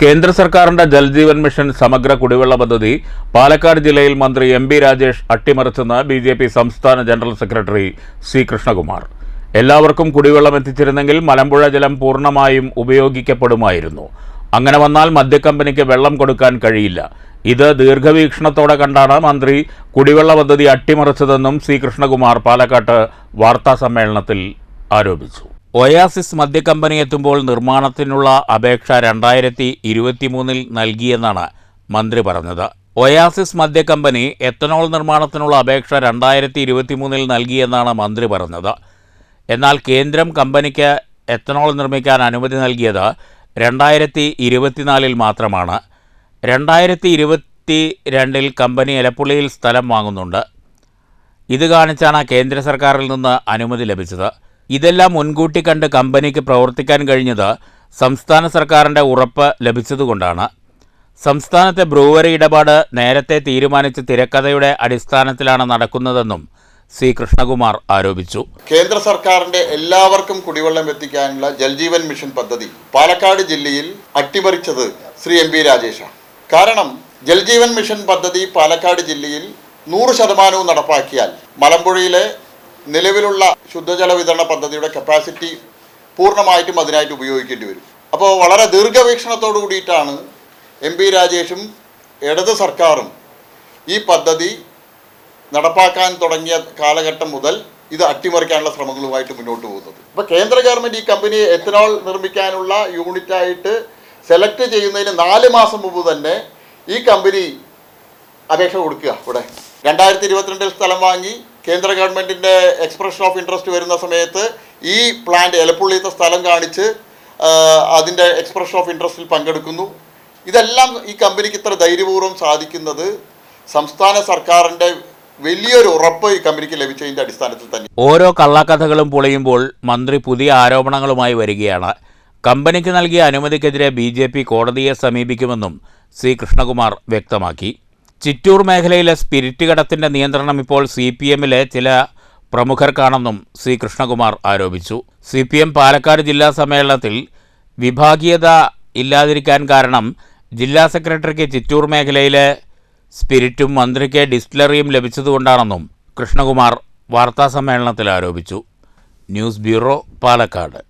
കേന്ദ്ര സർക്കാരിന്റെ ജൽജീവൻ മിഷൻ സമഗ്ര കുടിവെള്ള പദ്ധതി പാലക്കാട് ജില്ലയിൽ മന്ത്രി എം ബി രാജേഷ് അട്ടിമറിച്ചെന്ന് ബി ജെ പി സംസ്ഥാന ജനറൽ സെക്രട്ടറി സി കൃഷ്ണകുമാർ. എല്ലാവർക്കും കുടിവെള്ളം എത്തിച്ചിരുന്നെങ്കിൽ മലമ്പുഴ ജലം പൂർണമായും ഉപയോഗിക്കപ്പെടുമായിരുന്നു. അങ്ങനെ വന്നാൽ മദ്യക്കമ്പനിക്ക് വെള്ളം കൊടുക്കാൻ കഴിയില്ല. ഇത് ദീർഘവീക്ഷണത്തോടെ കണ്ടാണ് മന്ത്രി കുടിവെള്ള പദ്ധതി അട്ടിമറിച്ചതെന്നും സി കൃഷ്ണകുമാർ പാലക്കാട്ട് വാർത്താസമ്മേളനത്തിൽ ആരോപിച്ചു. ഒയാസിസ് മദ്യക്കമ്പനി എത്തുമ്പോൾ നിർമ്മാണത്തിനുള്ള അപേക്ഷ രണ്ടായിരത്തി ഇരുപത്തിമൂന്നിൽ നൽകിയെന്നാണ് മന്ത്രി പറഞ്ഞത്. ഒയാസിസ് മദ്യക്കമ്പനി എത്തനോൾ നിർമ്മാണത്തിനുള്ള അപേക്ഷ രണ്ടായിരത്തി ഇരുപത്തിമൂന്നിൽ നൽകിയെന്നാണ് മന്ത്രി പറഞ്ഞത്. എന്നാൽ കേന്ദ്രം കമ്പനിക്ക് എത്തനോൾ നിർമ്മിക്കാൻ അനുമതി നൽകിയത് രണ്ടായിരത്തി ഇരുപത്തിനാലിൽ മാത്രമാണ്. രണ്ടായിരത്തി ഇരുപത്തി രണ്ടിൽ കമ്പനി എലപ്പുള്ളിയിൽ സ്ഥലം വാങ്ങുന്നുണ്ട്. ഇത് കാണിച്ചാണ് കേന്ദ്ര സർക്കാരിൽ നിന്ന് അനുമതി ലഭിച്ചത്. ഇതെല്ലാം മുൻകൂട്ടി കണ്ട് കമ്പനിക്ക് പ്രവർത്തിക്കാൻ കഴിഞ്ഞത് സംസ്ഥാന സർക്കാരിന്റെ ഉറപ്പ് ലഭിച്ചതുകൊണ്ടാണ്. സംസ്ഥാനത്തെ ബ്രൂവറി ഇടപാട് നേരത്തെ തീരുമാനിച്ച തിരക്കഥയുടെ അടിസ്ഥാനത്തിലാണ് നടക്കുന്നതെന്നും സി. കൃഷ്ണകുമാർ ആരോപിച്ചു. കേന്ദ്ര സർക്കാരിന്റെ എല്ലാവർക്കും കുടിവെള്ളം എത്തിക്കാനുള്ള ജൽജീവൻ മിഷൻ പദ്ധതി പാലക്കാട് ജില്ലയിൽ അട്ടിമറിച്ചത് ശ്രീ എം പി രാജേഷാണ്. കാരണം ജൽജീവൻ മിഷൻ പദ്ധതി പാലക്കാട് ജില്ലയിൽ നൂറ് ശതമാനവും നടപ്പാക്കിയാൽ മലമ്പുഴയിലെ നിലവിലുള്ള ശുദ്ധജല വിതരണ പദ്ധതിയുടെ കപ്പാസിറ്റി പൂർണമായിട്ടും അതിനായിട്ട് ഉപയോഗിക്കേണ്ടി വരും. അപ്പോൾ വളരെ ദീർഘവീക്ഷണത്തോടു കൂടിയിട്ടാണ് എം പി രാജേഷും ഇടത് സർക്കാരും ഈ പദ്ധതി നടപ്പാക്കാൻ തുടങ്ങിയ കാലഘട്ടം മുതൽ ഇത് അട്ടിമറിക്കാനുള്ള ശ്രമങ്ങളുമായിട്ട് മുന്നോട്ട് പോകുന്നത്. ഇപ്പോൾ കേന്ദ്ര ഗവൺമെന്റ് ഈ കമ്പനിയെ എത്തനോൾ നിർമ്മിക്കാനുള്ള യൂണിറ്റായിട്ട് സെലക്ട് ചെയ്യുന്നതിന് നാല് മാസം മുമ്പ് തന്നെ ഈ കമ്പനി അപേക്ഷ കൊടുക്കുക ഇവിടെ. രണ്ടായിരത്തി ഇരുപത്തിരണ്ടിൽ സ്ഥലം വാങ്ങി കേന്ദ്ര ഗവൺമെന്റിന്റെ എക്സ്പ്രഷൻ ഓഫ് ഇൻട്രസ്റ്റ് വരുന്ന സമയത്ത് ഈ പ്ലാന്റ് എലപ്പുള്ളിയത്തെ സ്ഥലം കാണിച്ച് അതിന്റെ എക്സ്പ്രഷൻ ഓഫ് ഇൻട്രസ്റ്റിൽ പങ്കെടുക്കുന്നു. ഇതെല്ലാം ഈ കമ്പനിക്ക് ഇത്ര ധൈര്യപൂർവം സാധിക്കുന്നത് സംസ്ഥാന സർക്കാരിന്റെ വലിയൊരു ഉറപ്പ് ഈ കമ്പനിക്ക് ലഭിച്ചതിന്റെ അടിസ്ഥാനത്തിൽ തന്നെ. ഓരോ കള്ളക്കഥകളും പൊളിയുമ്പോൾ മന്ത്രി പുതിയ ആരോപണങ്ങളുമായി വരികയാണ്. കമ്പനിക്ക് നൽകിയ അനുമതിക്കെതിരെ ബി കോടതിയെ സമീപിക്കുമെന്നും സി കൃഷ്ണകുമാർ വ്യക്തമാക്കി. ചിറ്റൂർ മേഖലയിലെ സ്പിരിറ്റ് കടത്തിന്റെ നിയന്ത്രണം ഇപ്പോൾ സി പി എമ്മിലെ ചില പ്രമുഖർക്കാണെന്നും സി കൃഷ്ണകുമാർ ആരോപിച്ചു. സി പി എം പാലക്കാട് ജില്ലാ സമ്മേളനത്തിൽ വിഭാഗീയത ഇല്ലാതിരിക്കാൻ കാരണം ജില്ലാ സെക്രട്ടറിക്ക് ചിറ്റൂർ മേഖലയിലെ സ്പിരിറ്റും മന്ത്രിക്ക് ഡിസ്റ്റിലറിയും ലഭിച്ചതുകൊണ്ടാണെന്നും കൃഷ്ണകുമാർ വാർത്താസമ്മേളനത്തിൽ ആരോപിച്ചു. News bureau Palakkad.